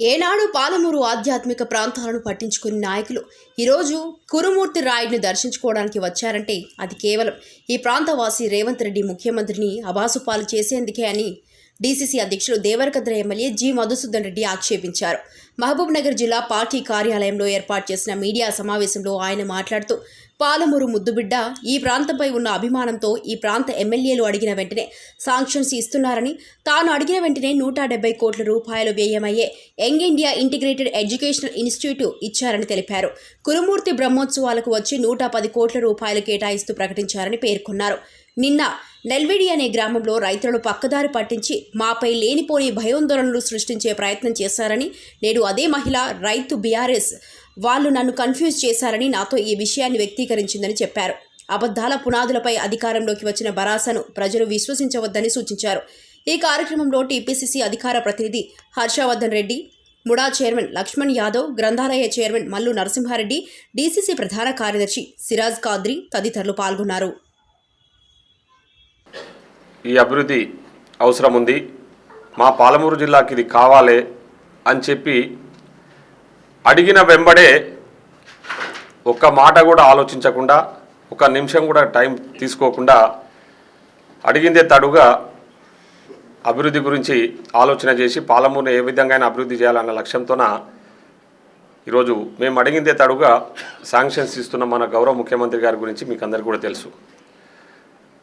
ఏనాడు పాలమూరు ఆధ్యాత్మిక ప్రాంతాలను పట్టించుకుని నాయకులు ఈరోజు కురుమూర్తి రాయుడిని దర్శించుకోవడానికి వచ్చారంటే అది కేవలం ఈ ప్రాంతవాసి రేవంత్ రెడ్డి ముఖ్యమంత్రిని అబాసుపాలు చేసేందుకే అని డీసీసీ అధ్యక్షులు దేవరకద్ర ఎమ్మెల్యే జి మధుసూదన్ రెడ్డి ఆక్షేపించారు. మహబూబ్నగర్ జిల్లా పార్టీ కార్యాలయంలో ఏర్పాటు చేసిన మీడియా సమావేశంలో ఆయన మాట్లాడుతూ పాలమూరు ముద్దుబిడ్డ ఈ ప్రాంతంపై ఉన్న అభిమానంతో ఈ ప్రాంత ఎమ్మెల్యేలు అడిగిన వెంటనే శాంక్షన్స్ ఇస్తున్నారని తాను అడిగిన వెంటనే నూట డెబ్బై కోట్ల రూపాయలు వ్యయమయ్యే young India integrated educational institute ఇచ్చారని తెలిపారు. కురుమూర్తి బ్రహ్మోత్సవాలకు వచ్చి నూట పది కోట్ల రూపాయలు కేటాయిస్తూ ప్రకటించారని పేర్కొన్నారు. నిన్న నెల్విడి అనే గ్రామంలో రైతులను పక్కదారి పట్టించి మాపై లేనిపోని భయోందోళనలు సృష్టించే ప్రయత్నం చేశారని నేడు అదే మహిళ రైతు బీఆర్ఎస్ వాళ్ళు నన్ను కన్ఫ్యూజ్ చేశారని నాతో ఈ విషయాన్ని వ్యక్తీకరించిందని చెప్పారు. అబద్ధాల పునాదులపై అధికారంలోకి వచ్చిన బరాసను ప్రజలు విశ్వసించవద్దని సూచించారు. ఈ కార్యక్రమంలో టీపీసీసీ అధికార ప్రతినిధి హర్షవర్ధన్ రెడ్డి ముడా చైర్మన్ లక్ష్మణ్ యాదవ్ గ్రంథాలయ చైర్మన్ మల్లు నరసింహారెడ్డి డీసీసీ ప్రధాన కార్యదర్శి సిరాజ్ కాద్రి తదితరులు పాల్గొన్నారు. ఈ అభివృద్ధి అవసరం ఉంది మా పాలమూరు జిల్లాకి ఇది కావాలి అని చెప్పి అడిగిన వెంబడే ఒక్క మాట కూడా ఆలోచించకుండా ఒక నిమిషం కూడా టైం తీసుకోకుండా అడిగిందే తడుగా అభివృద్ధి గురించి ఆలోచన చేసి పాలమూరుని ఏ విధంగా అభివృద్ధి చేయాలన్న లక్ష్యంతోన ఈరోజు మేము అడిగిందే తడుగా శాంక్షన్స్ ఇస్తున్న మన గౌరవ ముఖ్యమంత్రి గారి గురించి మీకు అందరికీ కూడా తెలుసు.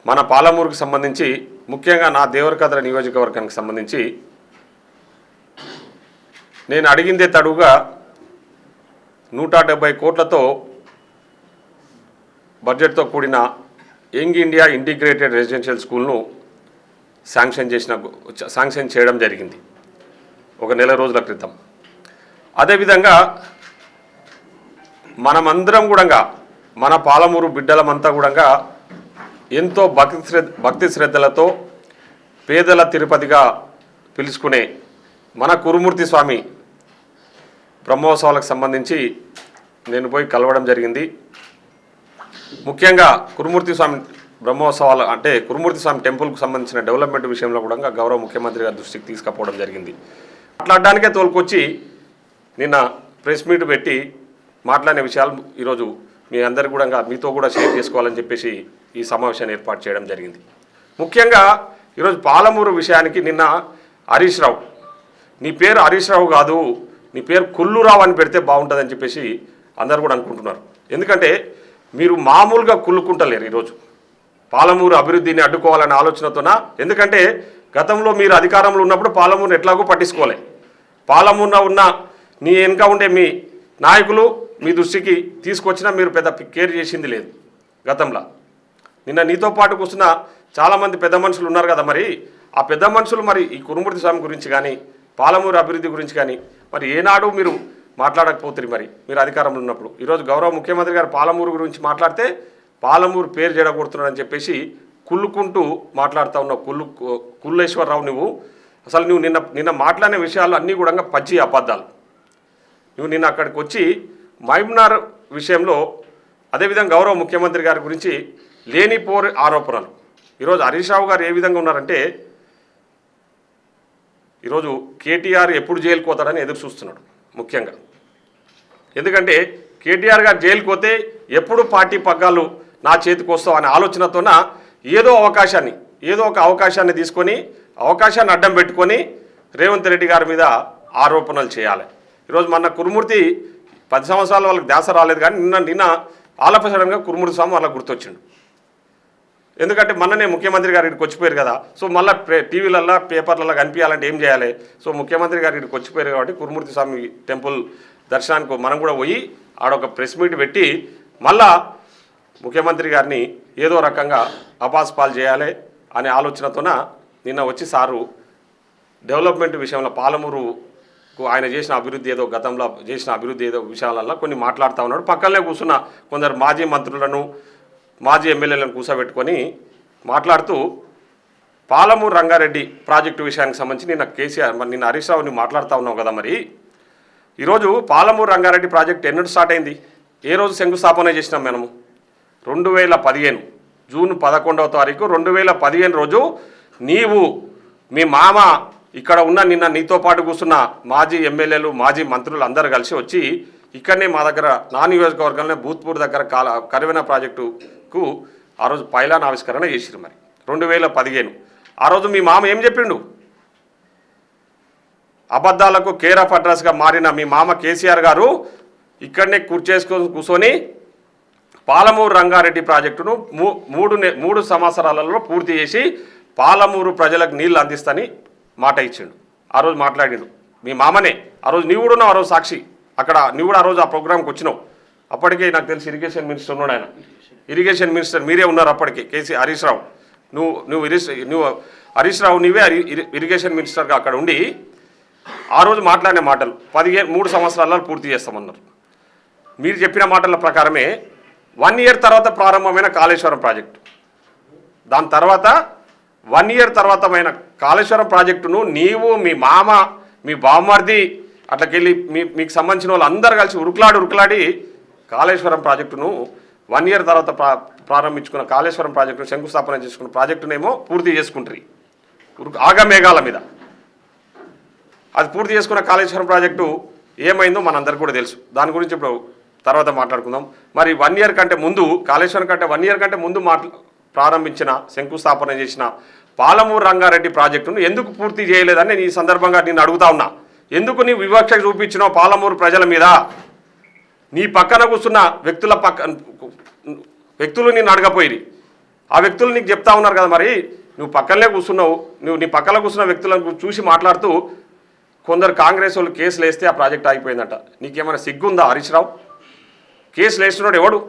మన పాలమూరుకు సంబంధించి ముఖ్యంగా నా దేవరకద్ర నియోజకవర్గానికి సంబంధించి నేను అడిగిందే తడువుగా నూట డెబ్బై కోట్లతో బడ్జెట్తో కూడిన యంగ్ ఇండియా ఇంటిగ్రేటెడ్ రెసిడెన్షియల్ స్కూల్ను శాంక్షన్ చేసిన శాంక్షన్ చేయడం జరిగింది. ఒక నెల రోజుల క్రితం. అదేవిధంగా మనమందరం కూడా మన పాలమూరు బిడ్డలమంతా కూడా ఎంతో భక్తి శ్రద్ధ భక్తి శ్రద్ధలతో పేదల తిరుపతిగా పిలుచుకునే మన కురుమూర్తి స్వామి బ్రహ్మోత్సవాలకు సంబంధించి నేను పోయి కలవడం జరిగింది. ముఖ్యంగా కురుమూర్తి స్వామి బ్రహ్మోత్సవాలు అంటే కురుమూర్తి స్వామి టెంపుల్కు సంబంధించిన డెవలప్మెంట్ విషయంలో కూడా గౌరవ ముఖ్యమంత్రి గారి దృష్టికి తీసుకుపోవడం జరిగింది. మాట్లాడడానికే తోలుకొచ్చి నిన్న ప్రెస్ మీట్ పెట్టి మాట్లాడిన విషయాలు ఈరోజు మీ అందరు కూడా మీతో కూడా షేర్ చేసుకోవాలని చెప్పేసి ఈ సమావేశాన్ని ఏర్పాటు చేయడం జరిగింది. ముఖ్యంగా ఈరోజు పాలమూరు విషయానికి నిన్న హరీష్ రావు నీ పేరు హరీష్ రావు కాదు నీ పేరు కుల్లురావు అని పెడితే బాగుంటుందని చెప్పేసి అందరు కూడా అనుకుంటున్నారు. ఎందుకంటే మీరు మామూలుగా కుల్లుకుంటలేరు ఈరోజు. పాలమూరు అభివృద్ధిని అడ్డుకోవాలనే ఆలోచనతోన? ఎందుకంటే గతంలో మీరు అధికారంలో ఉన్నప్పుడు పాలమూరుని ఎట్లాగో పట్టించుకోలే. పాలమూరున ఉన్న నీ వెనుక ఉండే మీ నాయకులు మీ దృష్టికి తీసుకొచ్చినా మీరు పెద్ద కేర్ చేసింది లేదు గతంలో. నిన్న నీతో పాటు కూర్చున్న చాలామంది పెద్ద మనుషులు ఉన్నారు కదా మరి. ఆ పెద్ద మనుషులు మరి ఈ కురుమూర్తి స్వామి గురించి కానీ పాలమూరు అభివృద్ధి గురించి కానీ మరి ఏనాడు మీరు మాట్లాడకపోతుంది మరి మీరు అధికారంలో ఉన్నప్పుడు. ఈరోజు గౌరవ ముఖ్యమంత్రి గారు పాలమూరు గురించి మాట్లాడితే పాలమూరు పేరు జడగొడుతున్నాడని చెప్పేసి కుళ్ళుకుంటూ మాట్లాడుతూ ఉన్నావు. కుళ్ళు కుల్లేశ్వరరావు నువ్వు. అసలు నువ్వు నిన్న నిన్న మాట్లాడిన విషయాలు అన్నీ కూడా పచ్చి అబద్ధాలు. నువ్వు నిన్న అక్కడికి వచ్చి మహబూబ్నార్ విషయంలో అదేవిధంగా గౌరవ ముఖ్యమంత్రి గారి గురించి లేనిపోరు ఆరోపణలు. ఈరోజు హరీష్ రావు గారు ఏ విధంగా ఉన్నారంటే ఈరోజు కేటీఆర్ ఎప్పుడు జైలుకు పోతాడని ఎదురు చూస్తున్నాడు ముఖ్యంగా. ఎందుకంటే కేటీఆర్ గారు జైలుకు పోతే ఎప్పుడు పార్టీ పగ్గాలు నా చేతికి వస్తావు అనే ఆలోచనతోన ఏదో అవకాశాన్ని ఏదో ఒక అవకాశాన్ని తీసుకొని అవకాశాన్ని అడ్డం పెట్టుకొని రేవంత్ రెడ్డి గారి మీద ఆరోపణలు చేయాలి. ఈరోజు మన కురుమూర్తి పది సంవత్సరాలు వాళ్ళకి ధ్యాస రాలేదు కానీ నిన్న నిన్న ఆలపసడంగా కురుమూర్తి స్వామి వాళ్ళకి గుర్తొచ్చిండు. ఎందుకంటే మొన్ననే ముఖ్యమంత్రి గారు ఇక్కడికి వచ్చిపోయారు కదా. సో మళ్ళీ టీవీలల్లో పేపర్లలో కనిపించాలంటే ఏం చేయాలి? సో ముఖ్యమంత్రి గారు ఇక్కడికి వచ్చిపోయారు కాబట్టి కురుమూర్తి స్వామి టెంపుల్ దర్శనానికి మనం కూడా పోయి ఆడొక ప్రెస్ మీట్ పెట్టి మళ్ళా ముఖ్యమంత్రి గారిని ఏదో రకంగా అపాస్పాలు చేయాలి అనే ఆలోచనతోన నిన్న వచ్చి సారు డెవలప్మెంట్ విషయంలో పాలమూరుకు ఆయన చేసిన అభివృద్ధి ఏదో గతంలో చేసిన అభివృద్ధి ఏదో విషయాలలో కొన్ని మాట్లాడుతూ ఉన్నాడు. పక్కనే కూర్చున్న కొందరు మాజీ మంత్రులను మాజీ ఎమ్మెల్యేలను కూర్చోబెట్టుకొని మాట్లాడుతూ పాలమూరు రంగారెడ్డి ప్రాజెక్టు విషయానికి సంబంధించి నిన్న కేసీఆర్ మరి నిన్న హరీష్ రావుని మాట్లాడుతూ ఉన్నావు కదా మరి. ఈరోజు పాలమూరు రంగారెడ్డి ప్రాజెక్ట్ ఎన్నడు స్టార్ట్ అయింది? ఏ రోజు శంకుస్థాపన చేసినాం మనము? రెండు వేల పదిహేను జూన్ పదకొండవ తారీఖు రెండు వేల పదిహేను రోజు నీవు మీ మామ ఇక్కడ ఉన్న నిన్న నీతో పాటు కూర్చున్న మాజీ ఎమ్మెల్యేలు మాజీ మంత్రులు అందరు కలిసి వచ్చి ఇక్కడనే మా దగ్గర నా నియోజకవర్గంలో భూత్పూర్ దగ్గర కాల కరివెన ప్రాజెక్టుకు ఆ రోజు పైలాన్ ఆవిష్కరణ చేసిరు మరి. రెండు వేల పదిహేను. ఆ రోజు మీ మామ ఏం చెప్పిండు? అబద్ధాలకు కేర్ ఆఫ్ అడ్రస్గా మారిన మీ మామ కేసీఆర్ గారు ఇక్కడనే కూర్చేసుకొని కూర్చొని పాలమూరు రంగారెడ్డి ప్రాజెక్టును మూడు నె- మూడు సంవత్సరాలలో పూర్తి చేసి పాలమూరు ప్రజలకు నీళ్ళు అందిస్తని మాట ఇచ్చిండు. ఆ రోజు మాట్లాడిండు. మీ మామనే. ఆ రోజు నీవు కూడా ఉన్నావు ఆ రోజు సాక్షి. అక్కడ నీవు కూడా ఆ రోజు ఆ ప్రోగ్రామ్కి వచ్చినావు. అప్పటికే నాకు తెలిసి ఇరిగేషన్ మినిస్టర్ ఉన్నాడు ఆయన. ఇరిగేషన్ మినిస్టర్ మీరే ఉన్నారు అప్పటికే కేసీ హరీష్ రావు. నువ్వు నువ్వు ఇరిస్ నువ్వు హరీష్ రావు నీవే ఇరి- ఇరిగేషన్ మినిస్టర్గా అక్కడ ఉండి ఆ రోజు మాట్లాడిన మాటలు పదిహేను మూడు సంవత్సరాలలో పూర్తి చేస్తామన్నారు. మీరు చెప్పిన మాటల ప్రకారమే వన్ ఇయర్ తర్వాత ప్రారంభమైన కాళేశ్వరం ప్రాజెక్టు. దాని తర్వాత వన్ ఇయర్ తర్వాతమైన కాళేశ్వరం ప్రాజెక్టును నీవు మీ మామ మీ బామ్మర్ది అట్లకెళ్ళి మీ మీకు సంబంధించిన వాళ్ళు అందరు కలిసి ఉరుకులాడి ఉరుకులాడి కాళేశ్వరం ప్రాజెక్టును వన్ ఇయర్ తర్వాత ప్రా ప్రారంభించుకున్న కాళేశ్వరం ప్రాజెక్టును శంకుస్థాపన చేసుకున్న ప్రాజెక్టునేమో పూర్తి చేసుకుంటారు. ఆగమేఘాల మీద. అది పూర్తి చేసుకున్న కాళేశ్వరం ప్రాజెక్టు ఏమైందో మనందరికీ కూడా తెలుసు. దాని గురించి ఇప్పుడు తర్వాత మాట్లాడుకుందాం. మరి వన్ ఇయర్ కంటే ముందు కాళేశ్వరం కంటే వన్ ఇయర్ కంటే ముందు మాట్లా ప్రారంభించిన శంకుస్థాపన చేసిన పాలమూరు రంగారెడ్డి ప్రాజెక్టును ఎందుకు పూర్తి చేయలేదని నేను ఈ సందర్భంగా నేను అడుగుతా ఉన్నా. ఎందుకు నీ వివక్ష చూపించినావు పాలమూరు ప్రజల మీద? నీ పక్కన కూర్చున్న వ్యక్తుల పక్క వ్యక్తులు నిన్ను అడగపోయి ఆ వ్యక్తులు నీకు చెప్తా ఉన్నారు కదా మరి నువ్వు పక్కనే కూర్చున్నావు నువ్వు నీ పక్కన కూర్చున్న వ్యక్తులను చూసి మాట్లాడుతూ కొందరు కాంగ్రెస్ వాళ్ళు కేసులు వేస్తే ఆ ప్రాజెక్ట్ ఆగిపోయిందట. నీకేమైనా సిగ్గుందా హరీష్ రావు? కేసులు వేసినాడు ఎవడు?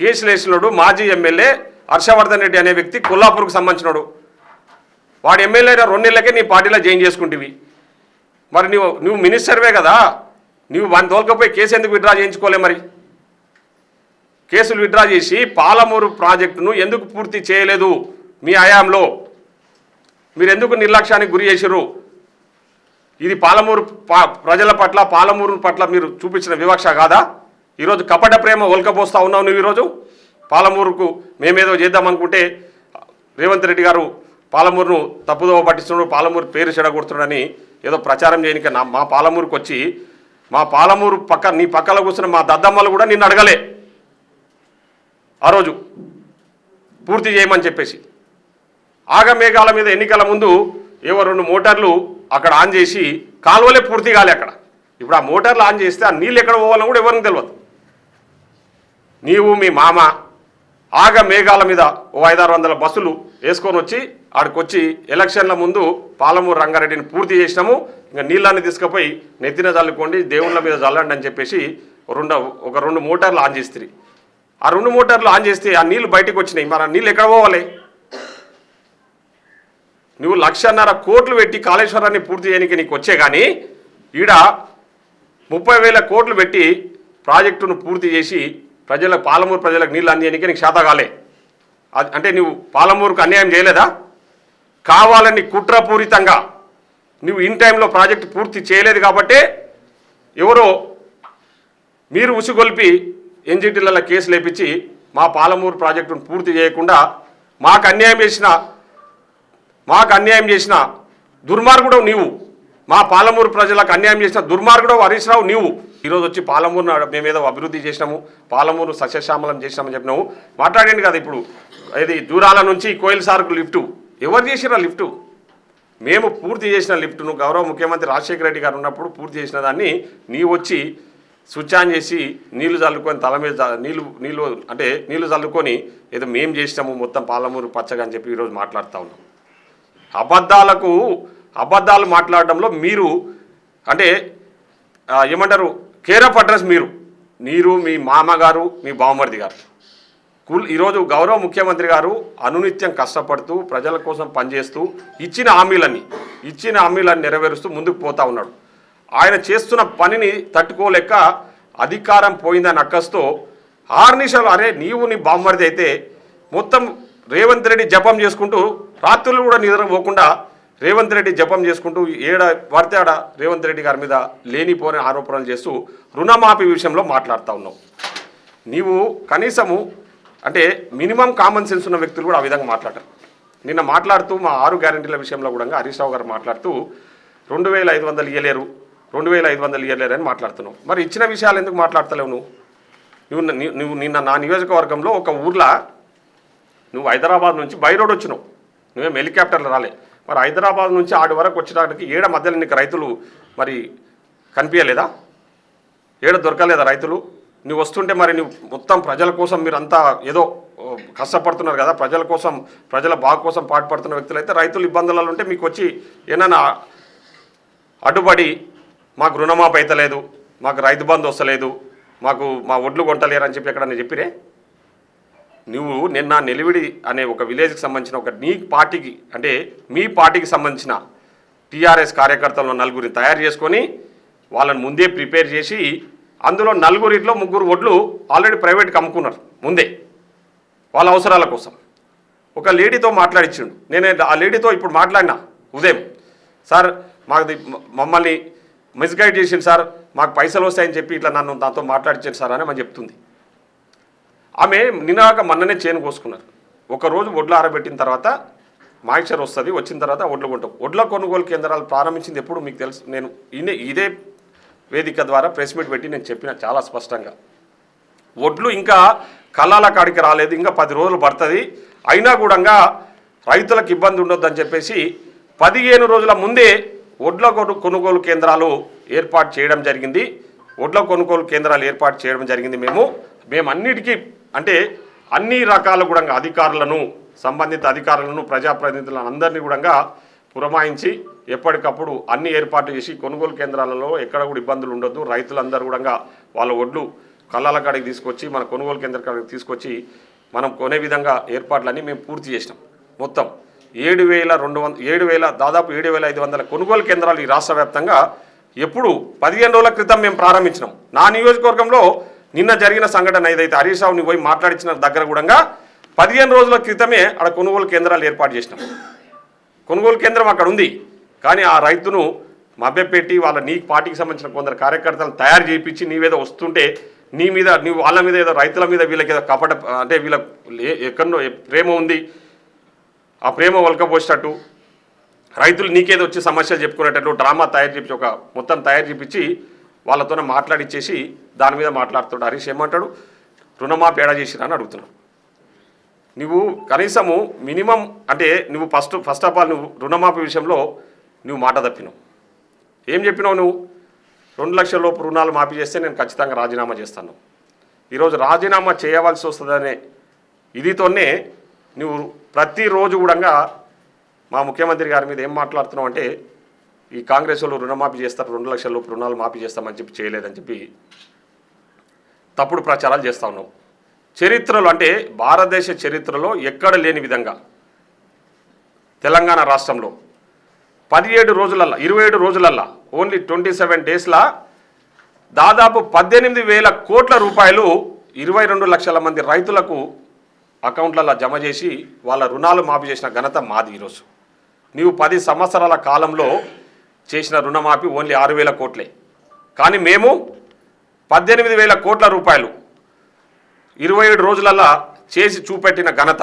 కేసులు వేసినాడు మాజీ ఎమ్మెల్యే హర్షవర్ధన్ రెడ్డి అనే వ్యక్తి కొల్లాపూర్కు సంబంధించినాడు. వాడు ఎమ్మెల్యే అయిన రెండు నెలలకే నీ పార్టీలో జాయిన్ చేసుకుంటివి. మరి నువ్వు నువ్వు మినిస్టర్వే కదా. నువ్వు వన్ తోలకపోయి కేసు ఎందుకు విత్డ్రా చేయించుకోలే మరి? కేసులు విత్డ్రా చేసి పాలమూరు ప్రాజెక్టును ఎందుకు పూర్తి చేయలేదు మీ హయాంలో? మీరు ఎందుకు నిర్లక్ష్యానికి గురి చేసిర్రు? ఇది పాలమూరు పా ప్రజల పట్ల పాలమూరు పట్ల మీరు చూపించిన వివక్ష కాదా? ఈరోజు కపట ప్రేమ ఒలకపోస్తా ఉన్నావు నువ్వు ఈరోజు? పాలమూరుకు మేమేదో చేద్దాం అనుకుంటే రేవంత్ రెడ్డి గారు పాలమూరును తప్పుదోవ పట్టిస్తున్నాడు పాలమూరు పేరు చెడగొడుతున్నాడని ఏదో ప్రచారం చేయనిక నా మా పాలమూరుకు వచ్చి మా పాలమూరు పక్క నీ పక్కన కూర్చున్న మా దద్దమ్మలు కూడా నిన్ను అడగలే. ఆ రోజు పూర్తి చేయమని చెప్పేసి. ఆగమేఘాల మీద ఎన్నికల ముందు ఏవో రెండు మోటార్లు అక్కడ ఆన్ చేసి కాలువలే పూర్తి కాలే అక్కడ. ఇప్పుడు ఆ మోటార్లు ఆన్ చేస్తే ఆ నీళ్ళు ఎక్కడ పోవాలని కూడా ఎవరికి తెలియదు నీవు మీ మామ ఆగ మేఘాల మీద ఓ ఐదారు వందల బస్సులు వేసుకొని వచ్చి ఆడికొచ్చి ఎలక్షన్ల ముందు పాలమూరు రంగారెడ్డిని పూర్తి చేసినాము. ఇంకా నీళ్ళని తీసుకుపోయి నెత్తిన చల్లుకోండి దేవుళ్ళ మీద చల్లండి అని చెప్పేసి రెండు ఒక రెండు మోటార్లు ఆన్ చేస్తుంది ఆ రెండు మోటార్లు ఆన్ చేస్తే ఆ నీళ్ళు బయటకు వచ్చినాయి. మన నీళ్ళు ఎక్కడ పోవాలి? నువ్వు లక్షన్నర కోట్లు పెట్టి కాళేశ్వరాన్ని పూర్తి చేయడానికి నీకు వచ్చే కానీ ఈడ ముప్పై వేల కోట్లు పెట్టి ప్రాజెక్టును పూర్తి చేసి ప్రజలకు పాలమూరు ప్రజలకు నీళ్ళు అందియడానికి నీకు శాత కాలే. అది అంటే నువ్వు పాలమూరుకు అన్యాయం చేయలేదా? కావాలని కుట్రపూరితంగా నువ్వు ఇన్ టైంలో ప్రాజెక్ట్ పూర్తి చేయలేదు కాబట్టే ఎవరో మీరు ఉసుగొల్పి ఎన్జిటీలలో కేసు లేపించి మా పాలమూరు ప్రాజెక్టును పూర్తి చేయకుండా మాకు అన్యాయం చేసిన మాకు అన్యాయం చేసిన దుర్మార్గుడు నీవు. మా పాలమూరు ప్రజలకు అన్యాయం చేసిన దుర్మార్గుడు హరీష్ రావు నీవు. ఈరోజు వచ్చి పాలమూరును మేమేదో అభివృద్ధి చేసినాము పాలమూరు సస్యశ్యామలం చేసినామని చెప్పినాము. మాట్లాడండి కదా ఇప్పుడు. ఇది దూరాల నుంచి కోయిల్ సార్కు లిఫ్టు. ఎవరు చేసినా లిఫ్టు? మేము పూర్తి చేసిన లిఫ్ట్ను గౌరవ ముఖ్యమంత్రి రాజశేఖర రెడ్డి గారు ఉన్నప్పుడు పూర్తి చేసిన దాన్ని నీ వచ్చి స్విచ్ ఆన్ చేసి నీళ్ళు చల్లుకొని తల మీద నీళ్ళు నీళ్ళు అంటే నీళ్ళు చల్లుకొని ఏదో మేము చేసినాము మొత్తం పాలమూరు పచ్చగా అని చెప్పి ఈరోజు మాట్లాడుతూ ఉన్నాం. అబద్ధాలకు అబద్ధాలు మాట్లాడడంలో మీరు అంటే ఏమంటారు? కేర్ ఆఫ్ అడ్రస్ మీరు. మీరు మీ మామగారు మీ బావమరిది గారు. కుల్ ఈరోజు గౌరవ ముఖ్యమంత్రి గారు అనునిత్యం కష్టపడుతూ ప్రజల కోసం పనిచేస్తూ ఇచ్చిన హామీలన్నీ ఇచ్చిన హామీలన్నీ నెరవేరుస్తూ ముందుకు పోతా ఉన్నాడు. ఆయన చేస్తున్న పనిని తట్టుకోలేక అధికారం పోయిందని అక్కస్తో ఆర్నిషాలు అరే నీవు నీ బామ్మరిది అయితే మొత్తం రేవంత్ రెడ్డి జపం చేసుకుంటూ రాత్రులు కూడా నిద్ర పోకుండా రేవంత్ రెడ్డి జపం చేసుకుంటూ ఏడ పడితే రేవంత్ రెడ్డి గారి మీద లేనిపోని ఆరోపణలు చేస్తూ రుణమాఫీ విషయంలో మాట్లాడుతూ ఉన్నావు నీవు కనీసము అంటే మినిమం కామన్ సెన్స్ ఉన్న వ్యక్తులు కూడా ఆ విధంగా మాట్లాడరు. నిన్న మాట్లాడుతూ మా ఆరు గ్యారెంటీల విషయంలో కూడా హరీష్ రావు గారు మాట్లాడుతూ రెండు వేల ఐదు వందలు ఇయ్యలేరు రెండు వేల ఐదు వందలు ఇయ్యలేరు అని మాట్లాడుతున్నావు మరి ఇచ్చిన విషయాలు ఎందుకు మాట్లాడతలేవు నువ్వు? నువ్వు నువ్వు నిన్న నా నియోజకవర్గంలో ఒక ఊర్లో నువ్వు హైదరాబాద్ నుంచి బై రోడ్ వచ్చినావు. నువ్వేం హెలికాప్టర్లు రాలే. మరి హైదరాబాద్ నుంచి ఆడి వరకు వచ్చేటానికి ఏడ మధ్యలో నీకు రైతులు మరి కనిపించలేదా ఏడ దొరకలేదా రైతులు? నువ్వు వస్తుంటే మరి నువ్వు మొత్తం ప్రజల కోసం మీరంతా ఏదో కష్టపడుతున్నారు కదా ప్రజల కోసం ప్రజల బాగు కోసం పాటుపడుతున్న వ్యక్తులు అయితే రైతులు ఇబ్బందులలో ఉంటే మీకు వచ్చి ఏమైనా అడ్డుపడి మాకు రుణమాపు అయితలేదు మాకు రైతు బంధు వస్తలేదు మాకు మా ఒడ్లు కొంటలేరు అని చెప్పి నేను చెప్పిరే? నువ్వు నిన్న నిలివిడి అనే ఒక విలేజ్కి సంబంధించిన ఒక నీ పార్టీకి అంటే మీ పార్టీకి సంబంధించిన టీఆర్ఎస్ కార్యకర్తలను నలుగురిని తయారు చేసుకొని వాళ్ళని ముందే ప్రిపేర్ చేసి అందులో నలుగురిలో ముగ్గురు ఒడ్లు ఆల్రెడీ ప్రైవేట్కి అమ్ముకున్నారు ముందే వాళ్ళ అవసరాల కోసం. ఒక లేడీతో మాట్లాడించిండు నేను ఆ లేడీతో ఇప్పుడు మాట్లాడినా ఉదయం. సార్ మాకు మమ్మల్ని మిస్గైడ్ చేసింది సార్ మాకు పైసలు వస్తాయని చెప్పి ఇట్లా నన్ను దాంతో మాట్లాడించాను సార్ అని మనం చెప్తుంది. ఆమె నినాక మొన్ననే చేను కోసుకున్నారు. ఒక రోజు ఒడ్లు ఆరబెట్టిన తర్వాత మాయిచర్ వస్తుంది వచ్చిన తర్వాత ఒడ్లు కొంటాం. ఒడ్ల కొనుగోలు కేంద్రాలు ప్రారంభించింది ఎప్పుడు మీకు తెలుసు? నేను ఇదే ఇదే వేదిక ద్వారా ప్రెస్ మీట్ పెట్టి నేను చెప్పిన చాలా స్పష్టంగా. ఒడ్లు ఇంకా కళ్ళాల కాడికి రాలేదు ఇంకా పది రోజులు పడుతుంది. అయినా కూడా రైతులకు ఇబ్బంది ఉండొద్దని చెప్పేసి పదిహేను రోజుల ముందే ఒడ్ల కొనుగోలు కేంద్రాలు ఏర్పాటు చేయడం జరిగింది. ఒడ్ల కొనుగోలు కేంద్రాలు ఏర్పాటు చేయడం జరిగింది మేము. మేమన్నిటికీ అంటే అన్ని రకాల కూడా అధికారులను సంబంధిత అధికారులను ప్రజాప్రతినిధులను అందరినీ కూడా పురమాయించి ఎప్పటికప్పుడు అన్ని ఏర్పాట్లు చేసి కొనుగోలు కేంద్రాలలో ఎక్కడ కూడా ఇబ్బందులు ఉండొద్దు. రైతులందరూ కూడా వాళ్ళ ఒడ్లు కళ్ళాల కాడికి తీసుకొచ్చి మన కొనుగోలు కేంద్ర కాడికి తీసుకొచ్చి మనం కొనే విధంగా ఏర్పాట్లన్నీ మేము పూర్తి చేసినాం. మొత్తం ఏడు వేల రెండు వంద ఏడు వేల దాదాపు ఏడు వేల ఐదు వందల కొనుగోలు కేంద్రాలు ఈ రాష్ట్ర వ్యాప్తంగా ఎప్పుడు పదిహేను రోజుల క్రితం మేము ప్రారంభించినాం. నా నియోజకవర్గంలో నిన్న జరిగిన సంఘటన ఏదైతే హరీష్ రావుని పోయి మాట్లాడించిన దగ్గర కూడా పదిహేను రోజుల క్రితమే అక్కడ కొనుగోలు కేంద్రాలు ఏర్పాటు చేసినాం. కొనుగోలు కేంద్రం అక్కడ ఉంది. కానీ ఆ రైతును మభ్యపెట్టి వాళ్ళ నీ పార్టీకి సంబంధించిన కొందరు కార్యకర్తలను తయారు చేయించి నీవేదో వస్తుంటే నీ మీద నీ వాళ్ళ మీద ఏదో రైతుల మీద వీళ్ళకి ఏదో కపట అంటే వీళ్ళ ఎక్కడో ప్రేమ ఉంది. ఆ ప్రేమ వలకపోసేటట్టు రైతులు నీకేదో వచ్చి సమస్యలు చెప్పుకునేటట్టు డ్రామా తయారు చేపించి ఒక మొత్తం తయారు చేపించి వాళ్ళతోనే మాట్లాడిచ్చేసి దాని మీద మాట్లాడుతాడు హరీష్ ఏమంటాడు? రుణమాఫీ ఏడా చేసినా అని అడుగుతున్నాడు. నువ్వు కనీసము మినిమం అంటే నువ్వు ఫస్ట్ ఫస్ట్ ఆఫ్ ఆల్ నువ్వు రుణమాఫీ విషయంలో నువ్వు మాట తప్పినావు. ఏం చెప్పినావు నువ్వు? రెండు లక్షల లోపు రుణాలు మాఫీ చేస్తే నేను ఖచ్చితంగా రాజీనామా చేస్తాను. ఈరోజు రాజీనామా చేయవలసి వస్తుందనే ఇదితోనే నువ్వు ప్రతిరోజు కూడా మా ముఖ్యమంత్రి గారి మీద ఏం మాట్లాడుతున్నావు అంటే ఈ కాంగ్రెస్ వాళ్ళు రుణమాఫీ చేస్తారు రెండు లక్షల లోపు రుణాలు మాఫీ చేస్తామని చెప్పి చేయలేదని చెప్పి తప్పుడు ప్రచారాలు చేస్తూ ఉన్నావు. చరిత్రలో అంటే భారతదేశ చరిత్రలో ఎక్కడ లేని విధంగా తెలంగాణ రాష్ట్రంలో పదిహేడు రోజులల్లా ఇరవై ఏడు రోజులల్లా ఓన్లీ ట్వంటీ సెవెన్ డేస్లా దాదాపు పద్దెనిమిది వేల కోట్ల రూపాయలు ఇరవై రెండు లక్షల మంది రైతులకు అకౌంట్లలో జమ చేసి వాళ్ళ రుణాలు మాఫీ చేసిన ఘనత మాది ఈరోజు. నీవు పది సంవత్సరాల కాలంలో చేసిన రుణమాఫీ ఓన్లీ ఆరు వేల కోట్లే. కానీ మేము పద్దెనిమిది వేల కోట్ల రూపాయలు ఇరవై ఏడు రోజులల్లా చేసి చూపెట్టిన ఘనత.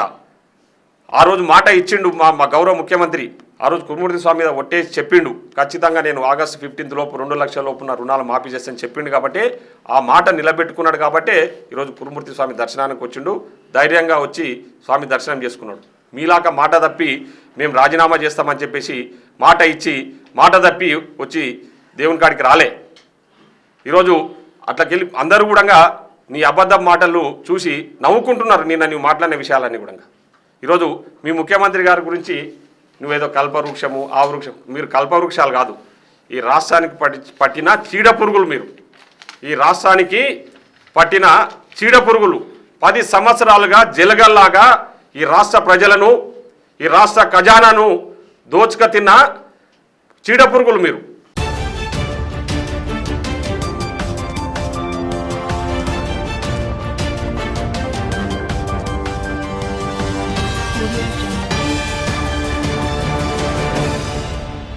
ఆ రోజు మాట ఇచ్చిండు మా మా గౌరవ ముఖ్యమంత్రి ఆ రోజు కురుమూర్తి స్వామి మీద ఒట్టేసి చెప్పిండు ఖచ్చితంగా నేను ఆగస్టు ఫిఫ్టీన్త్ లోపు రెండు లక్షల లోపు నా రుణాలు మాఫీ చేస్తాను చెప్పిండు కాబట్టి ఆ మాట నిలబెట్టుకున్నాడు కాబట్టి ఈరోజు కురుమూర్తి స్వామి దర్శనానికి వచ్చిండు. ధైర్యంగా వచ్చి స్వామి దర్శనం చేసుకున్నాడు. మీలాగా మాట తప్పి మేము రాజీనామా చేస్తామని చెప్పేసి మాట ఇచ్చి మాట తప్పి వచ్చి దేవుని కాడికి రాలే. ఈరోజు అట్లకెళ్ళి అందరూ కూడా నీ అబద్ధ మాటలు చూసి నవ్వుకుంటున్నారు నిన్న నువ్వు మాట్లాడిన విషయాలన్నీ కూడా. ఈరోజు మీ ముఖ్యమంత్రి గారి గురించి నువ్వేదో కల్పవృక్షము ఆ వృక్షం మీరు కల్పవృక్షాలు కాదు. ఈ రాష్ట్రానికి పట్టి పట్టిన చీడ పురుగులు మీరు. ఈ రాష్ట్రానికి పట్టిన చీడ పురుగులు. పది సంవత్సరాలుగా జలగల్లాగా ఈ రాష్ట్ర ప్రజలను ఈ రాష్ట్ర ఖజానాను దోచుక తిన్న చీడ పురుగులు మీరు.